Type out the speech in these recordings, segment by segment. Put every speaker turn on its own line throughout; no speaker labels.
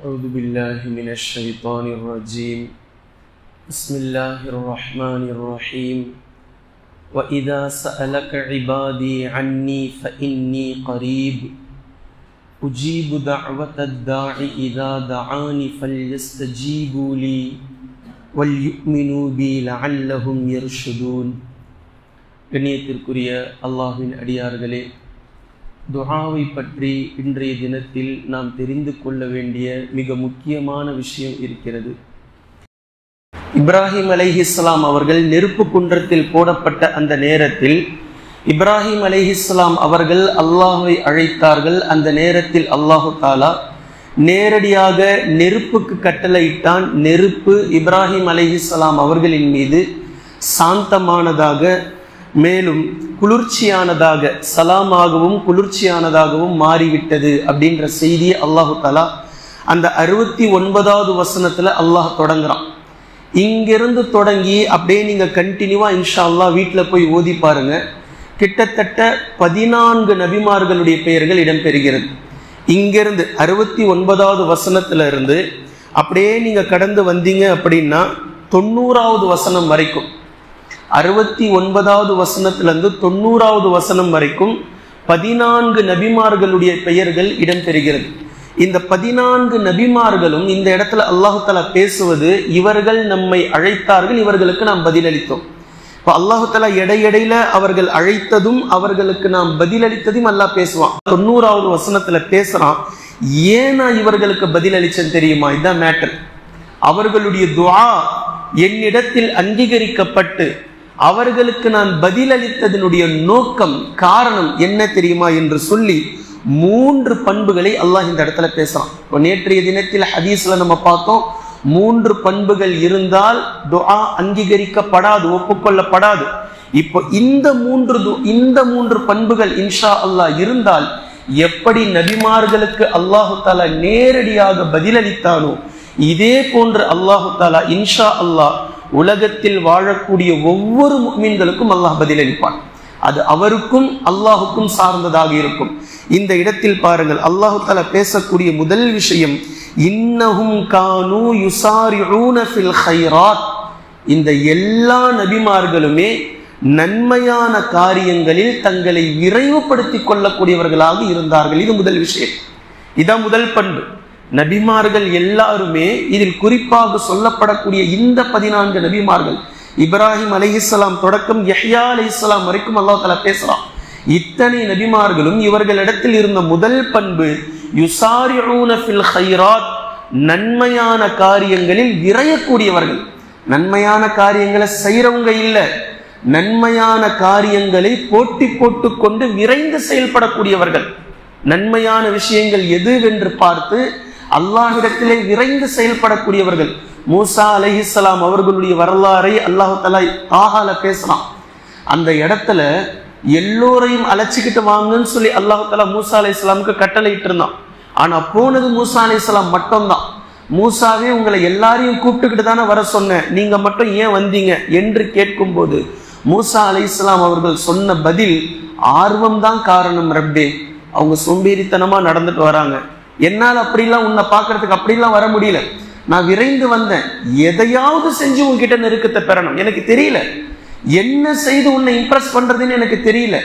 أعوذ بالله من الشيطان الرجيم بسم الله الرحمن الرحيم وإذا سألك عبادي عني فإني قريب أجيب دعوة الداع إذا دعاني فليستجيبوا لي وليؤمنوا بي لعلهم يرشدون கண்ணியத்திற்குரிய அல்லாஹ்வின் அடியார்களே துஹாவை பற்றி இன்றைய தினத்தில் நாம் தெரிந்து கொள்ள வேண்டிய மிக முக்கியமான விஷயம் இருக்கிறது. இப்ராஹிம் அலைஹிஸ்லாம் அவர்கள் நெருப்பு குன்றத்தில் போடப்பட்ட அந்த நேரத்தில் இப்ராஹிம் அலைஹிஸ்லாம் அவர்கள் அல்லாஹை அழைத்தார்கள். அந்த நேரத்தில் அல்லாஹு தாலா நேரடியாக நெருப்புக்கு கட்டளையிட்டான். நெருப்பு இப்ராஹிம் அலைஹிஸ்லாம் அவர்களின் மீது சாந்தமானதாக மேலும் குளிர்ச்சியானதாக சலாமாகவும் குளிர்ச்சியானதாகவும் மாறிவிட்டது அப்படின்ற செய்தியை அல்லாஹு தாலா அந்த அறுபத்தி ஒன்பதாவது வசனத்துல அல்லாஹ் தொடங்குறான். இங்கிருந்து தொடங்கி அப்படியே நீங்க கண்டினியூவா இன்ஷா அல்லாஹ் வீட்டில் போய் ஓதி பாருங்க. கிட்டத்தட்ட பதினான்கு நபிமார்களுடைய பெயர்கள் இடம்பெறுகிறது. இங்கிருந்து அறுபத்தி ஒன்பதாவது வசனத்துல இருந்து அப்படியே நீங்க கடந்து வந்தீங்க அப்படின்னா தொண்ணூறாவது வசனம் வரைக்கும் அறுபத்தி ஒன்பதாவது வசனத்திலிருந்து தொண்ணூறாவது வசனம் வரைக்கும் பதினான்கு நபிமார்களுடைய பெயர்கள் இடம்பெறுகிறது. இந்த பதினான்கு நபிமார்களும் இந்த இடத்துல அல்லாஹு பேசுவது இவர்கள் நம்மை அழைத்தார்கள் இவர்களுக்கு நாம் பதிலளித்தோம். இப்போ அல்லாஹு தலா எடையடையில அவர்கள் அழைத்ததும் அவர்களுக்கு நாம் பதிலளித்ததும் அல்லாஹ் பேசுவான். தொண்ணூறாவது வசனத்துல பேசுறான் ஏன் நான் இவர்களுக்கு பதிலளிச்சேன் தெரியுமா? இதுதான் மேட்டர் அவர்களுடைய துவா என்னிடத்தில் அங்கீகரிக்கப்பட்டு அவர்களுக்கு நான் பதிலளித்ததனுடைய நோக்கம் காரணம் என்ன தெரியுமா என்று சொல்லி மூன்று பண்புகளை அல்லாஹ் இந்த இடத்துல பேசுறான். இப்போ நேற்றைய தினத்தில் ஹதீஸ்ல நம்ம பார்த்தோம் மூன்று பண்புகள் இருந்தால் துஆ அங்கீகரிக்கப்படாது ஒப்புக்கொள்ளப்படாது. இப்போ இந்த மூன்று இந்த மூன்று பண்புகள் இன்ஷா அல்லாஹ் இருந்தால் எப்படி நபிமார்களுக்கு அல்லாஹு தாலா நேரடியாக பதிலளித்தானோ இதே போன்று அல்லாஹு தாலா இன்ஷா அல்லாஹ் உலகத்தில் வாழக்கூடிய ஒவ்வொரு மீன்களுக்கும் அல்லாஹ் பதிலளிப்பான் அது அவருக்கும் அல்லாஹுக்கும் சார்ந்ததாக இருக்கும். இந்த இடத்தில் பாருங்கள் அல்லாஹு தால பேசக்கூடிய முதல் விஷயம் இன்னஹும் கானு யுசாரிஊன ஃபில் ஹைராத் இந்த எல்லா நபிமார்களுமே நன்மையான காரியங்களில் தங்களை விரைவுபடுத்திக் கொள்ளக்கூடியவர்களாக இருந்தார்கள். இது முதல் விஷயம். இதான் முதல் பண்பு. நபிமார்கள் எல்லாருமே இதில் குறிப்பாக சொல்லப்படக்கூடிய இந்த பதினான்கு நபிமார்கள் இப்ராஹிம் அலி இஸ்லாம் தொடக்கம் யஹ்யா அலி இஸ்லாம் வரைக்கும் அல்லா தலா பேசலாம் இத்தனை நபிமார்களும் இவர்களிடத்தில் இருந்த முதல் பண்பு யுசாரிஊனஃபில் ஹைராத் நன்மையான காரியங்களில் விரையக்கூடியவர்கள். நன்மையான காரியங்களை செய்யறவங்க இல்லை. நன்மையான காரியங்களை போட்டி போட்டு கொண்டு விரைந்து செயல்படக்கூடியவர்கள். நன்மையான விஷயங்கள் எதுவென்று பார்த்து அல்லாஹிடத்திலே விரைந்து செயல்படக்கூடியவர்கள். மூசா அலஹிஸ்லாம் அவர்களுடைய வரலாறை அல்லாஹு தலா ஆகால பேசலாம் அந்த இடத்துல எல்லோரையும் அழைச்சிக்கிட்டு வாங்கன்னு சொல்லி அல்லாஹு தலா மூசா அலி இஸ்லாமுக்கு கட்டளையிட்டு இருந்தான் ஆனா போனது மூசா அலி இஸ்லாம் மட்டும்தான். மூசாவே உங்களை எல்லாரையும் கூப்பிட்டுக்கிட்டு தானே வர சொன்னேன். நீங்க மட்டும் ஏன் வந்தீங்க என்று கேட்கும்போது மூசா அலி இஸ்லாம் அவர்கள் சொன்ன பதில் ஆர்வம் தான் காரணம் ரப்பே. அவங்க சோம்பேறித்தனமா நடந்துட்டு வராங்க. என்னால் அப்படிலாம் உன்னை பார்க்கறதுக்கு அப்படிலாம் வர முடியல. நான் விரைந்து வந்தேன். எதையாவது செஞ்சு உன்கிட்ட நெருக்கத்தை பெறணும். எனக்கு தெரியல. என்ன செய்து உன்னை இம்ப்ரெஸ் பண்றதுன்னு எனக்கு தெரியல.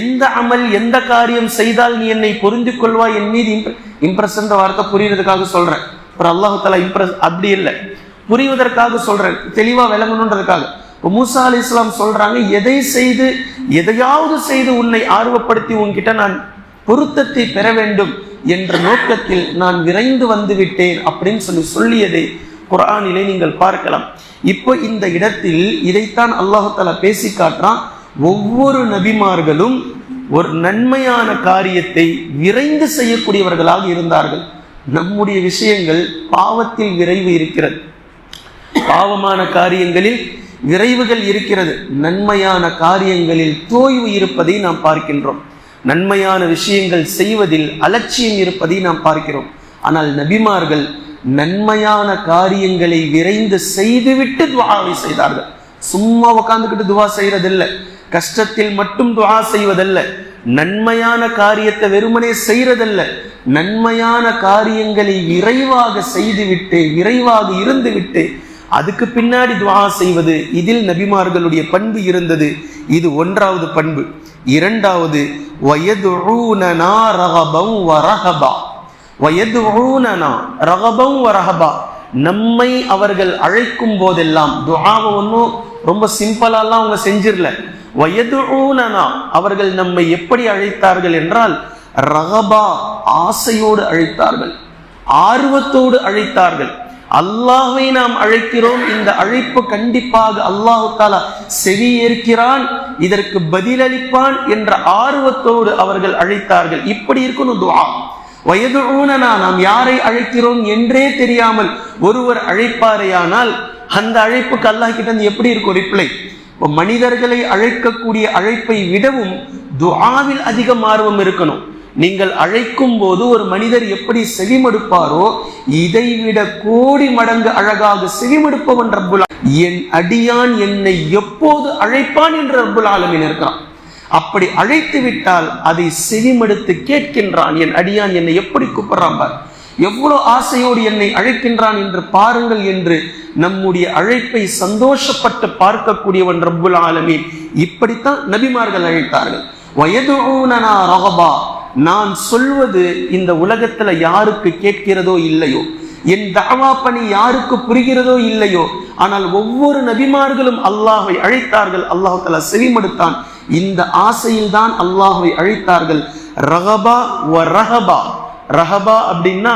எந்த அமல் எந்த காரியம் செய்தால் நீ என்னை பொருந்திக் கொள்வாய் என் மீது இம்ப்ரெஸ் என்ற வார்த்தை புரியறதுக்காக சொல்றேன். அப்புறம் அல்லாஹு இம்ப்ரெஸ் அப்படி இல்லை. புரிவதற்காக சொல்றேன். தெளிவா விளங்கணுன்றதுக்காக. இப்போ மூசா அலி இஸ்லாம் சொல்றாங்க எதை செய்து எதையாவது செய்து உன்னை ஆர்வப்படுத்தி உன்கிட்ட நான் பொருத்தத்தை பெற வேண்டும். என்ற நோக்கத்தில் நான் விரைந்து வந்து விட்டேன் அப்படின்னு சொல்லி சொல்லியதை குரானிலே நீங்கள் பார்க்கலாம். இப்போ இந்த இடத்தில் இதைத்தான் அல்லாஹால பேசி காட்டுறான். ஒவ்வொரு நபிமார்களும் ஒரு நன்மையான காரியத்தை விரைந்து செய்யக்கூடியவர்களாக இருந்தார்கள். நம்முடைய விஷயங்கள் பாவத்தில் விரைவு இருக்கிறது. பாவமான காரியங்களில் விரைவுகள் இருக்கிறது. நன்மையான காரியங்களில் தோய்வு இருப்பதை நாம் பார்க்கின்றோம். நன்மையான விஷயங்கள் செய்வதில் அலட்சியம் இருப்பதை நாம் பார்க்கிறோம். ஆனால் நபிமார்கள் நன்மையான காரியங்களை விரைந்து செய்துவிட்டு துவாவை செய்தார்கள். சும்மா உட்காந்துக்கிட்டு துவா செய்யறதில்லை கஷ்டத்தில் மட்டும் துவா செய்வதல்ல. நன்மையான காரியத்தை வெறுமனே செய்யறதல்ல நன்மையான காரியங்களை விரைவாக செய்துவிட்டு விரைவாக இருந்துவிட்டு அதுக்கு பின்னாடி துவா செய்வது இதில் நபிமார்களுடைய பண்பு இருந்தது. இது ஒன்றாவது பண்பு. இரண்டாவது வயதுனா ரகபம் வரஹபா வயதுனா ரகபம் வரஹபா நம்மை அவர்கள் அழைக்கும் போதெல்லாம் துஆவை ஒன்றும் ரொம்ப சிம்பிளாலாம் அவங்க செஞ்சிடல வயதுனா அவர்கள் நம்மை எப்படி அழைத்தார்கள் என்றால் ரகபா ஆசையோடு அழைத்தார்கள் ஆர்வத்தோடு அழைத்தார்கள். அல்லாஹை நாம் அழைக்கிறோம். இந்த அழைப்பு கண்டிப்பாக அல்லாஹு தாலா செவி ஏற்கிறான் இதற்கு பதிலளிப்பான் என்ற ஆர்வத்தோடு அவர்கள் அழைத்தார்கள். இப்படி இருக்கணும் துவா வயது ஊனனா நாம் யாரை அழைக்கிறோம் என்றே தெரியாமல் ஒருவர் அழைப்பாரையானால் அந்த அழைப்புக்கு அல்லாஹ் கிட்ட இருந்து எப்படி இருக்கும் ரிப்ளை மனிதர்களை அழைக்கக்கூடிய அழைப்பை விடவும் துஆவில் அதிகம் ஆர்வம் இருக்கணும். நீங்கள் அழைக்கும் போது ஒரு மனிதர் எப்படி செவிமடுப்பாரோ இதை விட கோடி மடங்கு அழகாக செவிமடுப்பவன் ரப்புல் என் அடியான் என்னை எப்போது அழைப்பான் என்று ரப்புல் ஆலமின் இருக்கிறான் அப்படி அழைத்து விட்டால் அதை செவிமடுத்து கேட்கின்றான். என் அடியான் என்னை எப்படி கூப்பிடுறான் பார். எவ்வளவு ஆசையோடு என்னை அழைக்கின்றான் என்று பாருங்கள் என்று நம்முடைய அழைப்பை சந்தோஷப்பட்டு பார்க்கக்கூடியவன் ரப்புல் ஆலமீன். இப்படித்தான் நபிமார்கள் அழைத்தார்கள். வயதுனா ரகபா. நான் சொல்வது இந்த உலகத்துல யாருக்கு கேட்கிறதோ இல்லையோ? என் தாவா பணி யாருக்கு புரிகிறதோ இல்லையோ? ஆனால் ஒவ்வொரு நபிமார்களும் அல்லாஹை அழைத்தார்கள். அல்லாஹ் தலா செவிமடுத்தான். இந்த ஆசையில் தான் அல்லாஹை அழைத்தார்கள். ரகபா வ ரஹபா. ரஹபா அப்படின்னா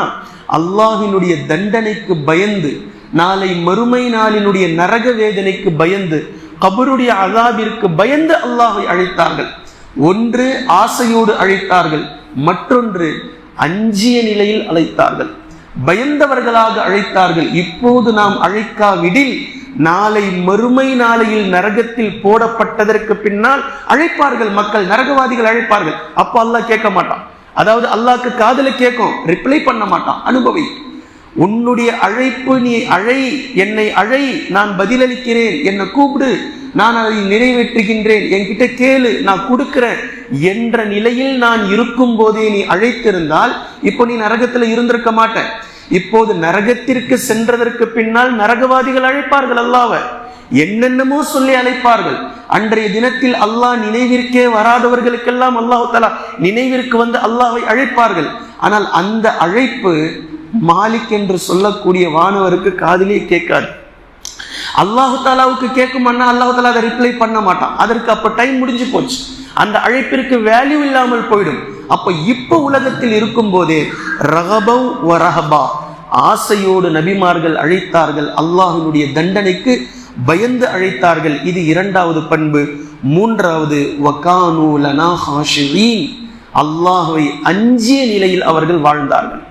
அல்லாஹினுடைய தண்டனைக்கு பயந்து நாளை மறுமை நாளினுடைய நரக வேதனைக்கு பயந்து கபருடைய அதாபிற்கு பயந்து அல்லாஹை அழைத்தார்கள். ஒன்று ஆசையோடு அழைத்தார்கள் மற்றொன்று அஞ்சிய நிலையில் அழைத்தார்கள். பயந்தவர்களாக அழைத்தார்கள் இப்போது நாம் அழைக்காவிடில் நாளை மறுமை நாளையில் நரகத்தில் போடப்பட்டதற்கு பின்னால் அழைப்பார்கள் மக்கள் நரகவாதிகள் அழைப்பார்கள். அப்போ அல்லாஹ் கேட்க மாட்டான். அதாவது அல்லாஹ்க்கு காதல கேட்கும் ரிப்ளை பண்ண மாட்டான் அனுபவி. உன்னுடைய அழைப்பு நீ அழை என்னை அழை நான் பதிலளிக்கிறேன் என்னை கூப்பிடு. நான் அதை நிறைவேற்றுகின்றேன். என்கிட்ட கேளு நான் கொடுக்கிறேன் என்ற நிலையில் நான் இருக்கும் போதே நீ அழைத்திருந்தால் இப்போ நீ நரகத்துல இருந்திருக்க மாட்டேன். இப்போது நரகத்திற்கு சென்றதற்கு பின்னால் நரகவாதிகள் அழைப்பார்கள் அல்லாவ என்னென்னமோ சொல்லி அழைப்பார்கள். அன்றைய தினத்தில் அல்லாஹ் நினைவிற்கே வராதவர்களுக்கெல்லாம் அல்லாஹு தலா நினைவிற்கு வந்து அல்லாஹை அழைப்பார்கள். ஆனால் அந்த அழைப்பு மாலிக் என்று சொல்லக்கூடிய வானவருக்கு காதிலே கேட்காது. அல்லாஹு தாலாவுக்கு கேட்குமான்னா அல்லாஹு தாலா அதை ரிப்ளை பண்ண மாட்டான். அதற்கு அப்போ டைம் முடிஞ்சு போச்சு. அந்த அழைப்பிற்கு வேல்யூ இல்லாமல் போயிடும். அப்ப இப்போ உலகத்தில் இருக்கும் போதே ரகபவ் வ ரஹபா. ஆசையோடு நபிமார்கள் அழைத்தார்கள். அல்லாஹினுடைய தண்டனைக்கு பயந்து அழைத்தார்கள். இது இரண்டாவது பண்பு. மூன்றாவது வகானூலனா ஹாஷிரீன். அல்லாஹுவை அஞ்சிய நிலையில் அவர்கள் வாழ்ந்தார்கள்.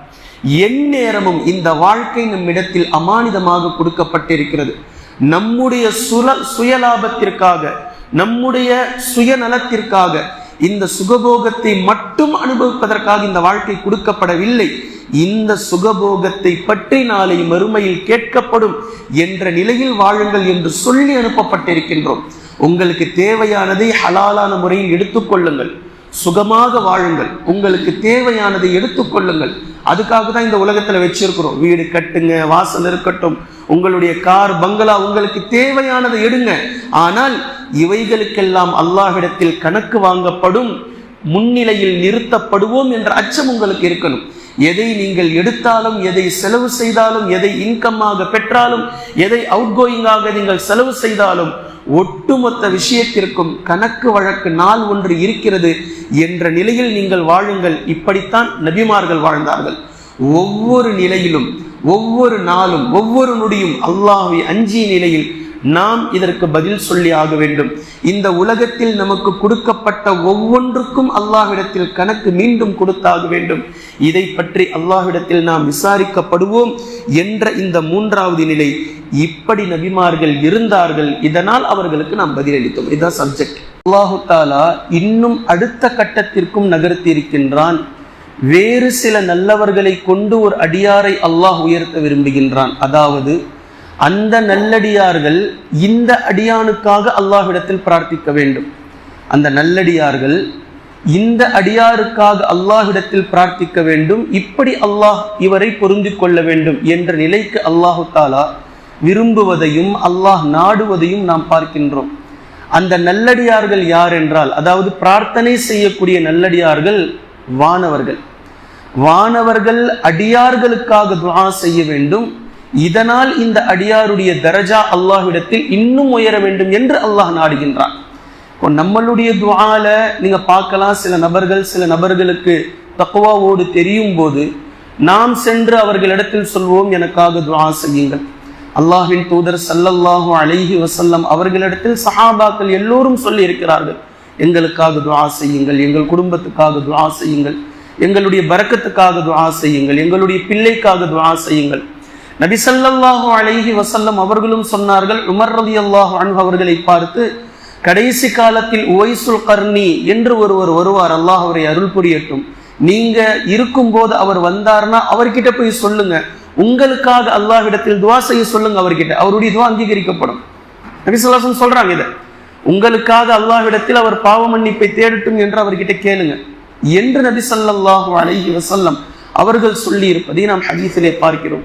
எந்நேரமும் இந்த வாழ்க்கை நம்மிடத்தில் அமானிதமாக கொடுக்கப்பட்டிருக்கிறது. நம்முடைய சுல சுயலாபத்திற்காக நம்முடைய சுயநலத்திற்காக இந்த சுகபோகத்தை மட்டும் அனுபவிப்பதற்காக இந்த வாழ்க்கை கொடுக்கப்படவில்லை. இந்த சுகபோகத்தை பற்றி நாளை மறுமையில் கேட்கப்படும் என்ற நிலையில் வாழுங்கள் என்று சொல்லி அனுப்பப்பட்டிருக்கின்றோம். உங்களுக்கு தேவையானதை ஹலாலான முறையில் எடுத்துக்கொள்ளுங்கள் சுகமாக வாழுங்கள். உங்களுக்கு தேவையானதை எடுத்துக்கொள்ளுங்கள் அதுக்காக தான் இந்த உலகத்துல வச்சிருக்கிறோம். வீடு கட்டுங்க வாசல் இருக்கட்டும். உங்களுடைய கார் பங்களா உங்களுக்கு தேவையானதை எடுங்க. ஆனால் இவைகளுக்கெல்லாம் அல்லாஹிடத்தில் கணக்கு வாங்கப்படும் முன்னிலையில் நிறுத்தப்படுவோம் என்ற அச்சம் உங்களுக்கு இருக்கணும். எதை நீங்கள் எடுத்தாலும் எதை செலவு செய்தாலும் எதை இன்கம்மாக பெற்றாலும் எதை அவுட் கோயிங்காக நீங்கள் செலவு செய்தாலும் ஒட்டுமொத்த விஷயத்திற்கும் கணக்கு வழக்கு நாள் ஒன்று இருக்கிறது என்ற நிலையில் நீங்கள் வாழுங்கள். இப்படித்தான் நபிமார்கள் வாழ்ந்தார்கள். ஒவ்வொரு நிலையிலும் ஒவ்வொரு நாளும் ஒவ்வொரு நொடியும் அல்லாஹை அஞ்சிய நிலையில் நாம் இதற்கு பதில் சொல்லி ஆக வேண்டும். இந்த உலகத்தில் நமக்கு கொடுக்கப்பட்ட ஒவ்வொன்றுக்கும் அல்லாஹ்விடத்தில் கணக்கு மீண்டும் கொடுத்தாக வேண்டும். இதை பற்றி அல்லாஹ்விடத்தில் நாம் விசாரிக்கப்படுவோம் என்ற இந்த மூன்றாவது நிலை. இப்படி நபிமார்கள் இருந்தார்கள் இதனால் அவர்களுக்கு நாம் பதிலளித்தோம் இதுதான் சப்ஜெக்ட் அல்லாஹு தாலா இன்னும் அடுத்த கட்டத்திற்கும் நகர்த்தி இருக்கின்றான். வேறு சில நல்லவர்களை கொண்டு ஒரு அடியாரை அல்லாஹ் உயர்த்த விரும்புகின்றான். அதாவது அந்த நல்லடியார்கள் இந்த அடியானுக்காக அல்லாஹ்விடத்தில் பிரார்த்திக்க வேண்டும். அந்த நல்லடியார்கள் இந்த அடியாருக்காக அல்லாஹ்விடத்தில் பிரார்த்திக்க வேண்டும். இப்படி அல்லாஹ் இவரை பொருந்தி கொள்ள வேண்டும் என்ற நிலைக்கு அல்லாஹு தாலா விரும்புவதையும் அல்லாஹ் நாடுவதையும் நாம் பார்க்கின்றோம். அந்த நல்லடியார்கள் யார் என்றால் அதாவது பிரார்த்தனை செய்யக்கூடிய நல்லடியார்கள் வானவர்கள். வானவர்கள் அடியார்களுக்காக துவா செய்ய வேண்டும். இதனால் இந்த அடியாருடைய தரஜா அல்லாஹ்விடத்தில் இன்னும் உயர வேண்டும் என்று அல்லாஹ் நாடுகின்றான். இப்போ நம்மளுடைய துவால நீங்க பார்க்கலாம் சில நபர்கள் சில நபர்களுக்கு தக்குவாவோடு தெரியும் போது நாம் சென்று அவர்களிடத்தில் சொல்வோம் எனக்காக துவா செய்யுங்கள். அல்லாஹின் தூதர் சல்லல்லாஹு அலைஹி வசல்லம் அவர்களிடத்தில் சஹாபாக்கள் எல்லோரும் சொல்லி இருக்கிறார்கள் எங்களுக்காக துவா செய்யுங்கள் எங்கள் குடும்பத்துக்காக துவா செய்யுங்கள் எங்களுடைய பரக்கத்துக்காக துவா செய்யுங்கள் எங்களுடைய பிள்ளைக்காக துவா செய்யுங்கள். நபிசல்லாஹு அழகி வசல்லம் அவர்களும் சொன்னார்கள் உமர் ரலியல்லாஹு அன்பு அவர்களை பார்த்து கடைசி காலத்தில் ஒய்சுல் கர்ணி என்று ஒருவர் வருவார் அல்லாஹ் அவரை அருள் புரியட்டும். நீங்க இருக்கும்போது அவர் வந்தார்னா அவர்கிட்ட போய் சொல்லுங்க. உங்களுக்காக அல்லாஹ்விடத்தில் துவா செய்ய சொல்லுங்க அவர்கிட்ட. அவருடைய துவா அங்கீகரிக்கப்படும். நபிசல்லாசன் சொல்றாங்க இதை. உங்களுக்காக அல்லாஹ்விடத்தில் அவர் பாவ மன்னிப்பை தேடட்டும் என்று அவர்கிட்ட கேளுங்க. என்று நபி ஸல்லல்லாஹு அலஹி வசல்லம் அவர்கள் சொல்லி இருப்பதை நாம் ஹதீஸிலே பார்க்கிறோம்.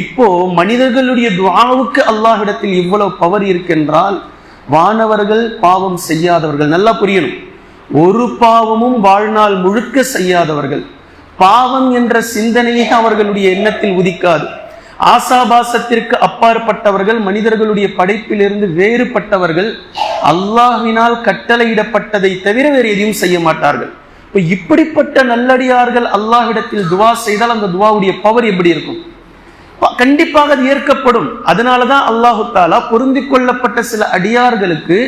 இப்போ மனிதர்களுடைய துவாவுக்கு அல்லாஹ்விடத்தில் இவ்வளவு பவர் இருக்கின்றால் வானவர்கள் பாவம் செய்யாதவர்கள். நல்லா புரியணும். ஒரு பாவமும் வாழ்நாள் முழுக்க செய்யாதவர்கள். பாவம் என்ற சிந்தனையே அவர்களுடைய எண்ணத்தில் உதிக்காது. ஆசாபாசத்திற்கு அப்பாற்பட்டவர்கள் மனிதர்களுடைய படைப்பிலிருந்து வேறுபட்டவர்கள் அல்லாஹினால் கட்டளையிடப்பட்டதை தவிர வேறு எதையும் செய்ய மாட்டார்கள். இப்போ இப்படிப்பட்ட நல்லடியார்கள் அல்லாஹிடத்தில் துவா செய்தால் அந்த துவாவுடைய பவர் எப்படி இருக்கும்? கண்டிப்பாக அது ஏற்கப்படும். அதனாலதான் அல்லாஹு தாலா பொருந்தி கொள்ளப்பட்ட சில அடியார்களுக்கு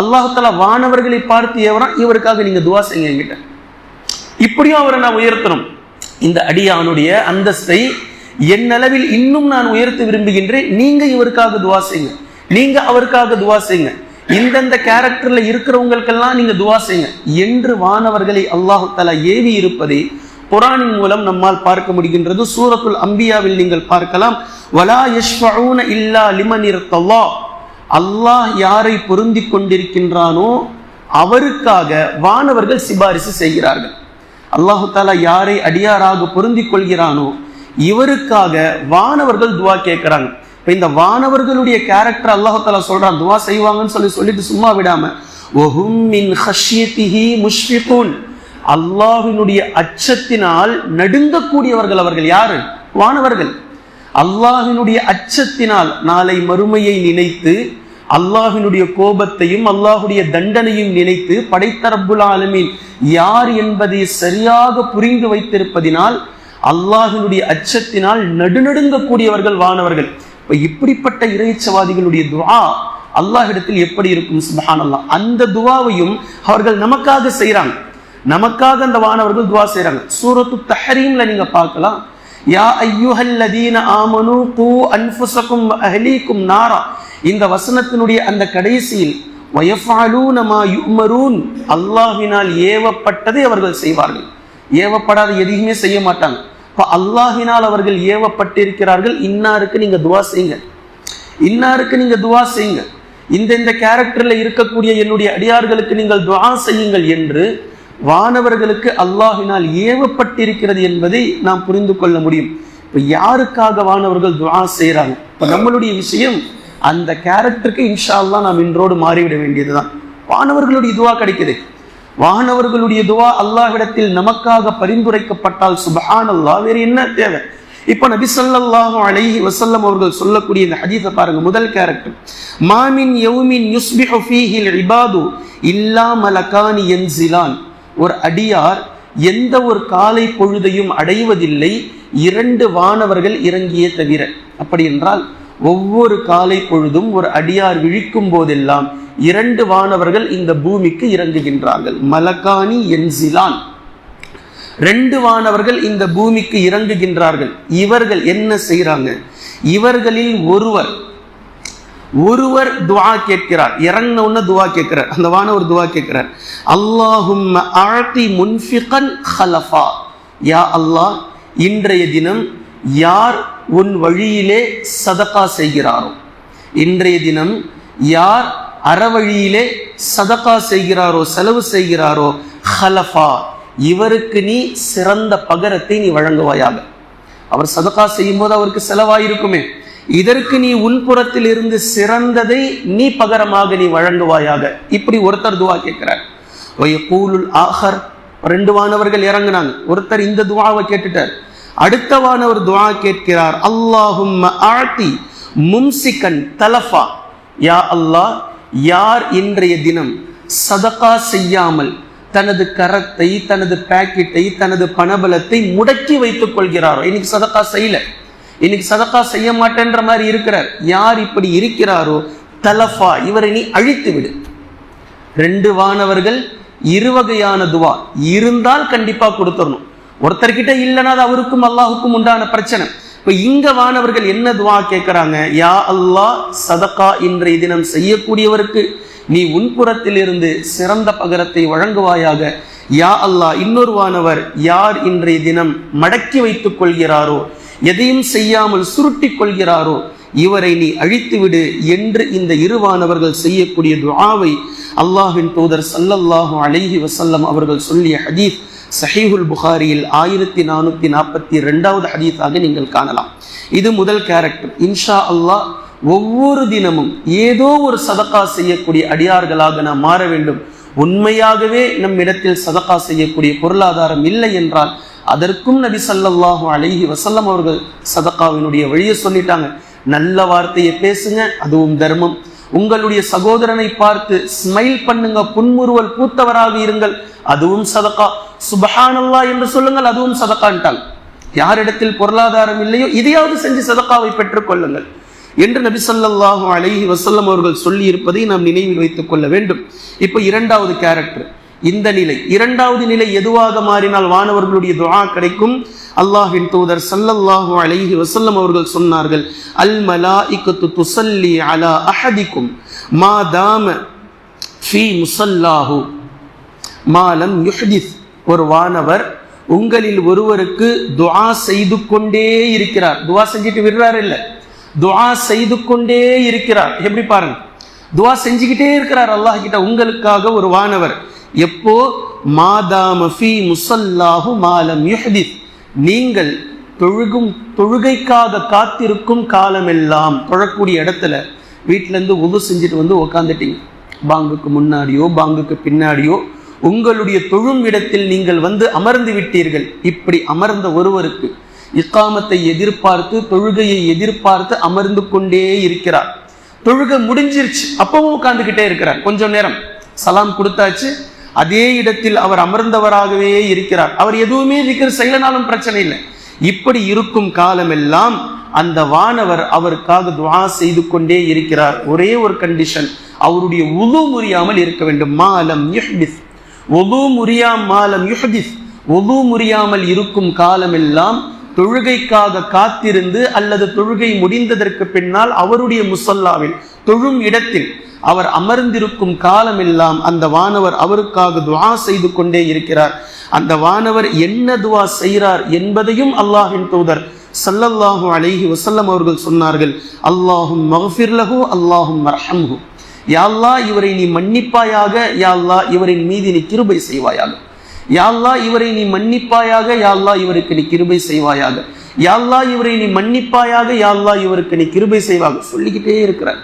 அல்லாஹு தாலா வானவர்களை பார்த்து ஏவரா இவருக்காக நீங்க துவா செய்யுங்க என்கிட்ட இப்படியும் அவரை நான் உயர்த்தணும். இந்த அடியானுடைய அந்தஸ்தை என் அளவில் இன்னும் நான் உயர்த்த விரும்புகின்றேன். நீங்க இவருக்காக துவா செய்யுங்க. நீங்க அவருக்காக துவா செய்யுங்க. இந்தந்த கேரக்டர்ல இருக்கிறவங்களுக்கெல்லாம் நீங்க துவா செய்யுங்க. என்று வானவர்களை அல்லாஹு தலா ஏவி இருப்பதை புராணின் மூலம் நம்மால் பார்க்க முடிகின்றது. சூரத்துல் அம்பியாவில் நீங்கள் பார்க்கலாம். வலா யஷ்ஃபஊன இல்லா லிமன் அல்லாஹ் யாரை பொருந்தி கொண்டிருக்கின்றானோ அவருக்காக வானவர்கள் சிபாரிசு செய்கிறார்கள். அல்லாஹு தாலா யாரை அடியாராக பொருந்தி கொள்கிறானோ இவருக்காக வானவர்கள் துவா கேட்கிறாங்க இப்போ இந்த வானவர்களுடைய கேரக்டர் அல்லாஹத்தால சொல்கிறான் சொல்றான் துவா செய்வாங்கன்னு சொல்லி சொல்லிட்டு சும்மா விடாம ஒஹும் மின் ஹஷ்யத்திஹி முஷ்ஃபிகூன். அச்சத்தினால் நடுங்கக்கூடியவர்கள் அவர்கள் யாரு? வானவர்கள். அல்லாஹினுடைய அச்சத்தினால் நாளை மறுமையை நினைத்து அல்லாஹினுடைய கோபத்தையும் அல்லாஹுடைய தண்டனையும் நினைத்து படைத்த ஆலமீன் யார் என்பதை சரியாக புரிந்து வைத்திருப்பதினால் அல்லாஹினுடைய அச்சத்தினால் நடுநடுங்கக்கூடியவர்கள் வானவர்கள். இப்ப இப்படிப்பட்ட இறைச்சவாதிகளுடைய துவா அல்லாஹிடத்தில் எப்படி இருக்கும்? சுப்ஹானல்லாஹ். அந்த துவாவையும் அவர்கள் நமக்காக செய்கிறாங்க நமக்காக அந்த வானவர்கள் துவா செய்கிறாங்க சூரத்து தஹரீம்ல நீங்க பார்க்கலாம். யா ஐயுஹல்லதீன ஆமனு கூ அன்ஃபுஸக்கும் அஹலீக்கும் அஹ்லீக்கும் நாரா. இந்த வசனத்தினுடைய அந்த கடைசியில் வயஃபாலூன மா யுமரூன். அல்லாஹினால் ஏவப்பட்டதை அவர்கள் செய்வார்கள். ஏவப்படாத எதையுமே செய்ய மாட்டாங்க. இப்போ அல்லாஹினால் அவர்கள் ஏவப்பட்டிருக்கிறார்கள். இன்னாருக்கு நீங்கள் துவா செய்யுங்க. இன்னாருக்கு நீங்கள் துவா செய்யுங்க. இந்த இந்த கேரக்டரில் இருக்கக்கூடிய என்னுடைய அடியார்களுக்கு நீங்கள் துவா செய்யுங்கள் என்று வானவர்களுக்கு அல்லாஹினால் ஏவப்பட்டிருக்கிறது என்பதை நாம் புரிந்து கொள்ள முடியும். இப்போ யாருக்காக வானவர்கள் துவா செய்கிறாங்க இப்போ நம்மளுடைய விஷயம் அந்த கேரக்டருக்கு இன்ஷா அல்லா நாம் இன்றோடு மாறிவிட வேண்டியதுதான். வானவர்களுடைய இதுவாக கிடைக்குது. வானவர்களுடைய துவா அல்லாஹ்விடத்தில் நமக்காக பரிந்துரைக்கப்பட்டால் சுபஹானல்லாஹ் வேறு என்ன தேவை? இப்போ நபி சொல்லாஹு அலைஹி வசல்லம் அவர்கள் சொல்லக்கூடிய இந்த ஹதீஸை பாருங்க முதல் கேரக்டர் மாமின் யௌமின் யுஸ்பிஹு ஃபீஹில் இபாது இல்லா மலகானி யன்சிலான் ஒரு அடியார் எந்த ஒரு காலை பொழுதையும் அடைவதில்லை இரண்டு வானவர்கள் இறங்கிய தவிர. அப்படி என்றால் ஒவ்வொரு காலை பொழுதும் ஒரு அடியார் விழிக்கும் போதெல்லாம் இரண்டு வானவர்கள் இந்த பூமிக்கு இறங்குகின்றார்கள். மலகானி என்சிலான். ரெண்டு வானவர்கள் இந்த பூமிக்கு இறங்குகின்றார்கள். இவர்கள் என்ன செய்கிறாங்க இவர்களில் ஒருவர் ஒருவர் துவா கேட்கிறார். இறங்கின உடனே துவா கேட்கிறார். அந்த வானவர் துவா கேட்கிறார். அல்லாஹும் ஆழ்த்தி முன்ஃபிகன் ஹலஃபா. யா அல்லாஹ் இன்றைய தினம் யார் உன் வழியிலே சதக்கா செய்கிறாரோ. இன்றைய தினம் யார் அறவழியிலே சதக்கா செய்கிறாரோ செலவு செய்கிறாரோ ஹலஃபா இவருக்கு நீ சிறந்த பகரத்தை நீ வழங்குவாயாக. அவர் சதக்கா செய்யும் போது அவருக்கு செலவாயிருக்குமே. இதற்கு நீ உன்புறத்தில் இருந்து சிறந்ததை நீ பகரமாக நீ வழங்குவாயாக. இப்படி ஒருத்தர் துவா கேட்கிறார். கூலுல் ஆஹர். ரெண்டு வானவர்கள் இறங்குனாங்க. ஒருத்தர் இந்த துவாவை கேட்டுட்டார். அடுத்தவான ஒரு துவா கேட்கிறார் அல்லாஹும் ஆழ்த்தி மும்சிகன் தலஃபா. யா அல்லாஹ் யார் இன்றைய தினம் சதகா செய்யாமல் தனது கரத்தை தனது பாக்கெட்டை தனது பணபலத்தை முடக்கி வைத்துக் கொள்கிறாரோ? இன்னைக்கு சதக்கா செய்யல. இன்னைக்கு சதக்கா செய்ய மாட்டேன்ற மாதிரி இருக்கிறார். யார் இப்படி இருக்கிறாரோ? தலஃபா இவரை நீ அழித்து விடு. ரெண்டு வானவர்கள் இருவகையான துவா. இருந்தால் கண்டிப்பா கொடுத்துடணும். ஒருத்தர்கிட்ட இல்லைன்னா அது அவருக்கும் அல்லாஹுக்கும் உண்டான பிரச்சனை. இப்போ இங்க வானவர்கள் என்ன துவா கேட்குறாங்க யா அல்லாஹ் சதக்கா இன்றைய தினம் செய்யக்கூடியவருக்கு நீ உன்புறத்தில் இருந்து சிறந்த பகரத்தை வழங்குவாயாக. யா அல்லாஹ் இன்னொரு வானவர் யார் இன்றைய தினம் மடக்கி வைத்துக் கொள்கிறாரோ எதையும் செய்யாமல் சுருட்டி கொள்கிறாரோ இவரை நீ அழித்துவிடு என்று இந்த இருவானவர்கள் செய்யக்கூடிய துஆவை அல்லாஹின் தூதர் சல்லல்லாஹு அலைஹி வசல்லம் அவர்கள் சொல்லிய ஹதீஸ் சஹீஹுல் புகாரியில் ஆயிரத்தி நானூற்றி நாற்பத்தி ரெண்டாவது ஹதீஸாக நீங்கள் காணலாம். இது முதல் கேரக்டர் இன்ஷா அல்லாஹ் ஒவ்வொரு தினமும் ஏதோ ஒரு சதக்கா செய்யக்கூடிய அடியார்களாக நாம் மாற வேண்டும். உண்மையாகவே நம் இடத்தில் சதக்கா செய்யக்கூடிய பொருளாதாரம் இல்லை என்றால் அதற்கும் நபி சல்லாஹூ அலஹி வசல்லம் அவர்கள் சதக்காவினுடைய வழியை சொல்லிட்டாங்க. நல்ல வார்த்தையை பேசுங்க அதுவும் தர்மம். உங்களுடைய சகோதரனை பார்த்து ஸ்மைல் பண்ணுங்க புன்முறுவல் பூத்தவராக இருங்கள். அதுவும் சதக்கா சுபஹானல்லா என்று சொல்லுங்கள் அதுவும் சதக்கான்ட்டாங்க யாரிடத்தில் பொருளாதாரம் இல்லையோ இதையாவது செஞ்சு சதக்காவை பெற்றுக் கொள்ளுங்கள். என்று நபி ஸல்லல்லாஹு அலைஹி வசல்லம் அவர்கள் சொல்லி இருப்பதை நாம் நினைவில் வைத்துக் கொள்ள வேண்டும். இப்போ இரண்டாவது கேரக்டர் இந்த நிலை. இரண்டாவது நிலை எதுவாக மாறினால் வானவர்களுடைய துவா கிடைக்கும். அல்லாஹின் தூதர் சல்லல்லாஹு அலைஹி வசல்லம் அவர்கள் சொன்னார்கள் அல் இக்கத்து துசல்லி அலா அஹதிக்கும் மா தாம ஃபீ முசல்லாஹு மாலம் யுஹ்திஸ். ஒரு வானவர் உங்களில் ஒருவருக்கு துவா செய்து கொண்டே இருக்கிறார். துவா செஞ்சுட்டு விடுறாரு இல்லை. துவா செய்து கொண்டே இருக்கிறார். எப்படி பாருங்க. துவா செஞ்சுக்கிட்டே இருக்கிறார் அல்லாஹ் கிட்ட. உங்களுக்காக ஒரு வானவர். எப்போ? மாதாம ஃபீ முசல்லாஹு மாலம் யுஹ்திஸ். நீங்கள் தொழுகும் தொழுகைக்காக காத்திருக்கும் காலமெல்லாம் தொழக்கூடிய இடத்துல வீட்டிலேருந்து உது செஞ்சுட்டு வந்து உக்காந்துட்டீங்க. பாங்குக்கு முன்னாடியோ பாங்குக்கு பின்னாடியோ உங்களுடைய தொழும் இடத்தில் நீங்கள் வந்து அமர்ந்து விட்டீர்கள். இப்படி அமர்ந்த ஒருவருக்கு இக்காமத்தை எதிர்பார்த்து தொழுகையை எதிர்பார்த்து அமர்ந்து கொண்டே இருக்கிறார். தொழுகை முடிஞ்சிருச்சு. அப்பவும் உட்காந்துக்கிட்டே இருக்கிறார். கொஞ்சம் நேரம். சலாம் கொடுத்தாச்சு. அதே இடத்தில் அவர் அமர்ந்தவராகவே இருக்கிறார். அவர் எதுவுமே இருக்கிற செய்யலனாலும் பிரச்சனை இல்லை. இப்படி இருக்கும் காலமெல்லாம் அந்த வானவர் அவருக்காக துவா செய்து கொண்டே இருக்கிறார். ஒரே ஒரு கண்டிஷன் அவருடைய உது முறியாமல் இருக்க வேண்டும். மாலம் யுஹ்திஸ் ஒது முறியாம் மாலம் யுஹ்திஸ் ஒது முறியாமல் இருக்கும் காலமெல்லாம் தொழுகைக்காக காத்திருந்து அல்லது தொழுகை முடிந்ததற்கு பின்னால் அவருடைய முசல்லாவில் தொழும் இடத்தில் அவர் அமர்ந்திருக்கும் காலமெல்லாம் அந்த வானவர் அவருக்காக துவா செய்து கொண்டே இருக்கிறார். அந்த வானவர் என்ன துவா செய்கிறார் என்பதையும் அல்லாஹின் தூதர் சல்லல்லாஹு அலைஹி வசல்லம் அவர்கள் சொன்னார்கள். அல்லாஹும் மகஃபிர்லஹு அல்லாஹும் மர்ஹம்ஹு. யாழ்லா இவரை நீ மன்னிப்பாயாக யாழ்லா இவரின் மீது நீ கிருபை செய்வாயாக. யாழ்லா இவரை நீ மன்னிப்பாயாக யாழ்லா இவருக்கு நீ கிருபை செய்வாயாக. யாழ்லா இவரை நீ மன்னிப்பாயாக யாழ்லா இவருக்கு நீ கிருபை செய்வாக சொல்லிக்கிட்டே இருக்கிறார்.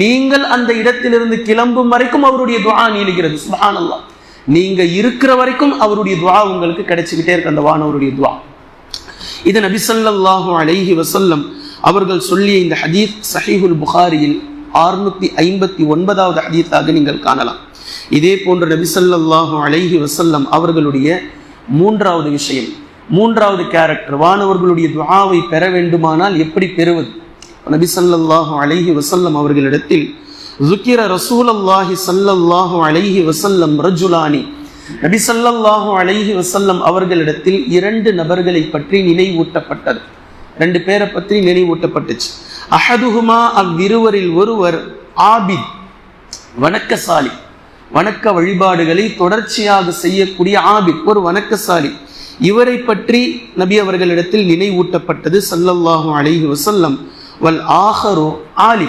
நீங்கள் அந்த இடத்திலிருந்து கிளம்பும் வரைக்கும் அவருடைய துவா நீளுகிறது. சுபானல்லா நீங்க இருக்கிற வரைக்கும் அவருடைய துவா உங்களுக்கு கிடைச்சிக்கிட்டே இருக்கு. அந்த வானவருடைய துவா. இது நபிசல்லாஹு ஸல்லல்லாஹு அலைஹி அவர்கள் சொல்லிய இந்த ஹதீஸ் சஹீஹுல் புகாரியில் ஆறுநூத்தி ஐம்பத்தி ஒன்பதாவது ஹதீஸாக நீங்கள் காணலாம். இதே போன்று நபி ஸல்லல்லாஹு அலைஹி வஸல்லம் அவர்களுடைய மூன்றாவது விஷயம் மூன்றாவது கேரக்டர் வானவர்களுடைய துஆவை பெற வேண்டுமானால் எப்படி பெறுவது நபி ஸல்லல்லாஹு அலைஹி வஸல்லம் அவர்களிடத்தில் ذكر رسول الله صلى الله عليه وسلم رجلاني நபி ஸல்லல்லாஹு அலைஹி வஸல்லம் அவர்களிடத்தில் இரண்டு நபர்களை பற்றி நினைவூட்டப்பட்டது ரெண்டு பேரை பற்றி நினைவூட்டப்பட்டுச்சு அஹதுஹுமா அவ்விருவரில் ஒருவர் ஆபித் வணக்கசாலி வணக்க வழிபாடுகளை தொடர்ச்சியாக செய்யக்கூடிய ஆபித் ஒரு வணக்கசாலி. இவரை பற்றி நபி அவர்களிடத்தில் நினைவூட்டப்பட்டது சல்லல்லாஹு அலைஹி வசல்லம் வல் ஆஹரோ ஆலி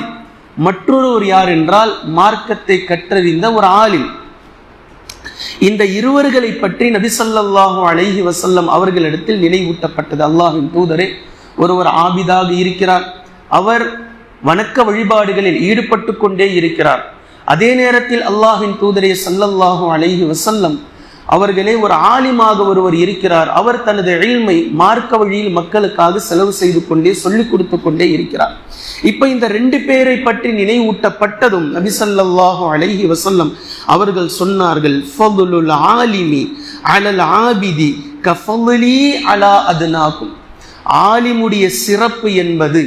மற்றொருவர் யார் என்றால் மார்க்கத்தை கற்றறிந்த ஒரு ஆலிம். இந்த இருவர்களை பற்றி நபிசல்லாஹு அலைஹி வசல்லம் அவர்களிடத்தில் நினைவூட்டப்பட்டது. அல்லாஹின் தூதரே ஒருவர் ஆபிதாக இருக்கிறார். அவர் வணக்க வழிபாடுகளில் ஈடுபட்டு கொண்டே இருக்கிறார். அதே நேரத்தில் அல்லாஹின் தூதரே சல்லல்லாஹும் அலைஹி வசல்லம் அவர்களே ஒரு ஆலிமாக ஒருவர் இருக்கிறார். அவர் தனது எழில்மை மார்க்க வழியில் மக்களுக்காக செலவு செய்து கொண்டே சொல்லிக் கொடுத்து கொண்டே இருக்கிறார். இப்ப இந்த ரெண்டு பேரை பற்றி நினைவூட்டப்பட்டதும் நபி அழகி அலைஹி அவர்கள் சொன்னார்கள் ஆலிமி அலல் ஆபிதி கஃபலி அலா அதுனாகும். ஆலிமுடைய சிறப்பு என்பது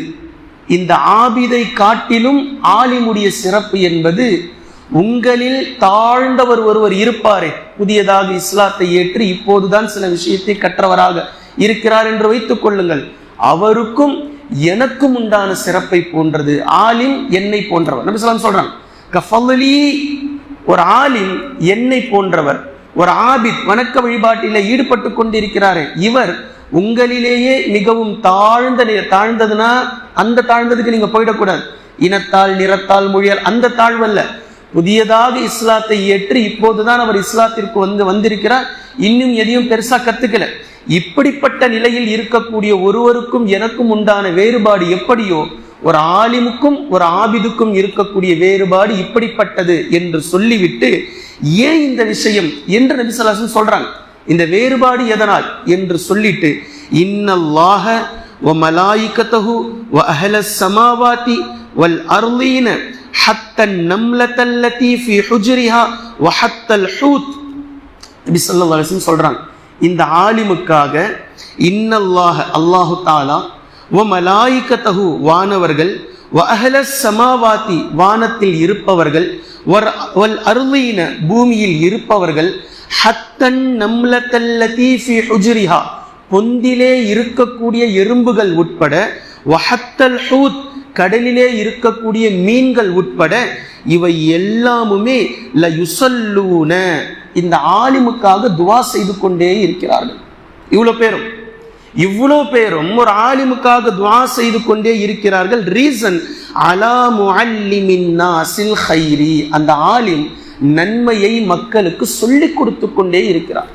இந்த ஆபிதை காட்டிலும் ஆலிமுடைய சிறப்பு என்பது உங்களில் தாழ்ந்தவர் ஒருவர் இருப்பாரே. புதியதாக இஸ்லாத்தை ஏற்று இப்போதுதான் சில விஷயத்தை கற்றவராக இருக்கிறார் என்று வைத்துக் கொள்ளுங்கள். அவருக்கும் எனக்கும் உண்டான சிறப்பை போன்றது. ஆலிம் என்னை போன்றவர். நபி சொல்லாம் சொல்றாங்க கஃபலி ஒரு ஆலிம் என்னை போன்றவர் ஒரு ஆபித் வணக்க வழிபாட்டில ஈடுபட்டு கொண்டிருக்கிறாரே. இவர் உங்களிலேயே மிகவும் தாழ்ந்த தாழ்ந்ததுன்னா அந்த தாழ்ந்ததுக்கு நீங்க போயிடக்கூடாது. இனத்தால் நிறத்தால் மொழியால் அந்த தாழ்வல்ல. புதியதாக இஸ்லாத்தை ஏற்று இப்போதுதான் அவர் இஸ்லாத்திற்கு வந்து வந்திருக்கிறார். இன்னும் எதையும் பெருசா கத்துக்கல. இப்படிப்பட்ட நிலையில் இருக்கக்கூடிய ஒருவருக்கும் எனக்கும் உண்டான வேறுபாடு எப்படியோ ஒரு ஆலிமுக்கும் ஒரு ஆபிதுக்கும் இருக்கக்கூடிய வேறுபாடு இப்படிப்பட்டது என்று சொல்லிவிட்டு ஏன் இந்த விஷயம் என்று நபி சொல்றாங்க. இந்த வேறுபாடு எதனால்? என்று சொல்லிட்டு இன்னல்லாக வ வ அஹல சமாவாத்தி வல் அர்லீன ஹத்தன் நம்லத்தல்லத்தி ஃபி ஹுஜ்ரிஹா வ ஹத்தல் ஹூத். இப்படி சொல்லா அலிஸ்லம் சொல்கிறாங்க இந்த ஆலிமுக்காக இன்னல்லாக அல்லாஹு தாலா வ மலாயிக்கத்தகு வானவர்கள் வ அஹல சமாவாத்தி வானத்தில் இருப்பவர்கள் வர் வல் அருளீன பூமியில் இருப்பவர்கள் ஹத்தன் நம்லத்தல்லதி ஃபி ஹுஜ்ரிஹா பொந்திலே இருக்கக்கூடிய எறும்புகள் உட்பட வஹத்தல் ஹூத் கடலிலே இருக்கக்கூடிய மீன்கள் உட்பட இவை எல்லாமுமே ல யுசல்லூன இந்த ஆலிமுக்காக துவா செய்து கொண்டே இருக்கிறார்கள். இவ்வளோ பேரும். இவ்வளோ பேரும் ஒரு ஆலிமுக்காக துவா செய்து கொண்டே இருக்கிறார்கள். ரீசன் அலா முஅல்லிமின் நாசில் ஹைரி அந்த ஆலிம் நன்மையை மக்களுக்கு சொல்லிக் கொடுத்து கொண்டே இருக்கிறார்.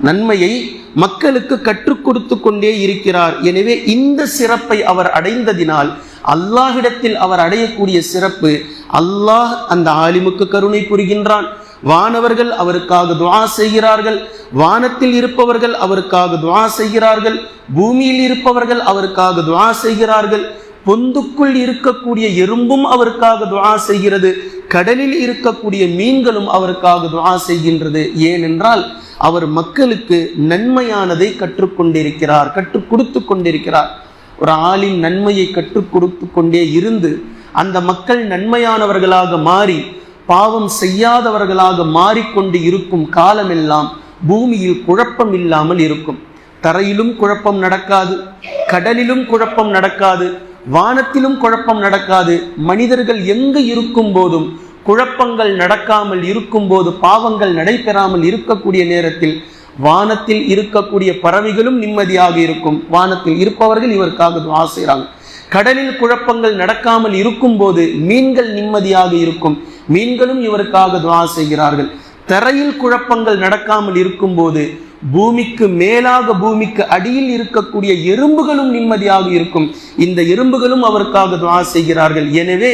நன்மையை மக்களுக்கு கற்றுக் கொடுத்து கொண்டே இருக்கிறார். எனவே இந்த சிறப்பை அவர் அடைந்ததினால் அல்லாஹிடத்தில் அவர் அடையக்கூடிய சிறப்பு அல்லாஹ் அந்த ஆலிமுக்கு கருணை புரிகின்றான். வானவர்கள் அவருக்காக துவா செய்கிறார்கள். வானத்தில் இருப்பவர்கள் அவருக்காக துவா செய்கிறார்கள். பூமியில் இருப்பவர்கள் அவருக்காக துவா செய்கிறார்கள். பொந்துக்குள் இருக்கக்கூடிய எறும்பும் அவருக்காக துவா செய்கிறது. கடலில் இருக்கக்கூடிய மீன்களும் அவருக்காக துவா செய்கின்றது. ஏனென்றால் அவர் மக்களுக்கு நன்மையானதை கற்றுக்கொண்டிருக்கிறார் கற்றுக் கொடுத்து கொண்டிருக்கிறார். ஒரு ஆளின் நன்மையை கற்றுக் கொடுத்து கொண்டே இருந்து அந்த மக்கள் நன்மையானவர்களாக மாறி பாவம் செய்யாதவர்களாக மாறிக்கொண்டு இருக்கும் காலமெல்லாம் பூமியில் குழப்பம் இல்லாமல் இருக்கும். தரையிலும் குழப்பம் நடக்காது கடலிலும் குழப்பம் நடக்காது வானத்திலும் குழப்பம் நடக்காது. மனிதர்கள் எங்கு இருக்கும் போதும் குழப்பங்கள் நடக்காமல் இருக்கும்போது பாவங்கள் நடைபெறாமல் இருக்கக்கூடிய நேரத்தில் வானத்தில் இருக்கக்கூடிய பறவைகளும் நிம்மதியாக இருக்கும். வானத்தில் இருப்பவர்கள் இவருக்காக துவா செய்கிறாங்க கடலில் குழப்பங்கள் நடக்காமல் இருக்கும்போது மீன்கள் நிம்மதியாக இருக்கும். மீன்களும் இவருக்காக துவா செய்கிறார்கள். தரையில் குழப்பங்கள் நடக்காமல் இருக்கும்போது பூமிக்கு மேலாக பூமிக்கு அடியில் இருக்கக்கூடிய எறும்புகளும் நிம்மதியாக இருக்கும். இந்த எறும்புகளும் அவருக்காக துவா செய்கிறார்கள். எனவே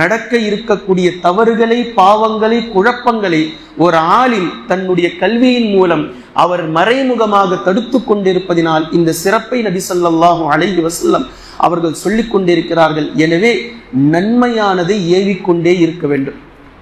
நடக்க இருக்கக்கூடிய தவறுகளை பாவங்களை குழப்பங்களை ஒரு ஆளில் தன்னுடைய கல்வியின் மூலம் அவர் மறைமுகமாக தடுத்து கொண்டிருப்பதினால் இந்த சிறப்பை நபி ஸல்லல்லாஹு அலைஹி வசல்லம் அவர்கள் சொல்லிக் கொண்டிருக்கிறார்கள். எனவே நன்மையானதை ஏவிக்கொண்டே இருக்க வேண்டும்.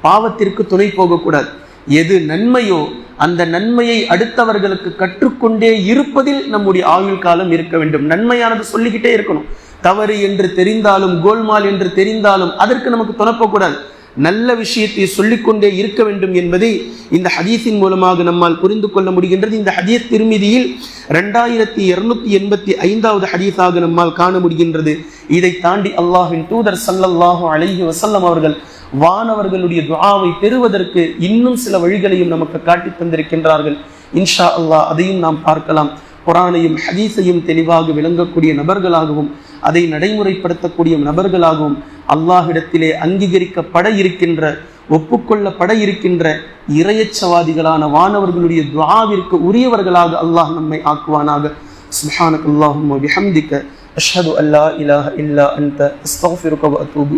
பாவத்திற்கு துணை போகக்கூடாது. எது நன்மையோ அந்த நன்மையை அடுத்தவர்களுக்கு கற்றுக்கொண்டே இருப்பதில் நம்முடைய ஆயுள் காலம் இருக்க வேண்டும். நன்மையானது சொல்லிக்கிட்டே இருக்கணும். தவறு என்று தெரிந்தாலும் கோல்மால் என்று தெரிந்தாலும் அதற்கு நமக்கு துணப்பக்கூடாது. நல்ல விஷயத்தை சொல்லிக்கொண்டே இருக்க வேண்டும் என்பதை இந்த ஹதீஸின் மூலமாக நம்மால் புரிந்து கொள்ள முடிகின்றது. இந்த ஹதீஸ் திருமிதியில் ரெண்டாயிரத்தி இருநூத்தி எண்பத்தி ஐந்தாவது ஹதீஸாக நம்மால் காண முடிகின்றது. இதை தாண்டி அல்லாஹின் தூதர் சல்லல்லாஹு அலைஹி வசல்லம் அவர்கள் வானவர்களுடைய துவாவை பெறுவதற்கு இன்னும் சில வழிகளையும் நமக்கு காட்டி தந்திருக்கின்றார்கள். இன்ஷா அல்லாஹ் அதையும் நாம் பார்க்கலாம். குரானையும் ஹதீஸையும் தெளிவாக விளங்கக்கூடிய நபர்களாகவும் அதை நடைமுறைப்படுத்தக்கூடிய நபர்களாகவும் அல்லாஹிடத்திலே அங்கீகரிக்கப்பட இருக்கின்ற ஒப்புக்கொள்ளப்பட இருக்கின்ற இறையச்சவாதிகளான வானவர்களுடைய துவாவிற்கு உரியவர்களாக அல்லாஹ் நம்மை ஆக்குவானாக. சுஹானக் அல்லாஹும் அஷ்ஹது அல்லா இலாஹ இல்லா அந்த அத்தூபு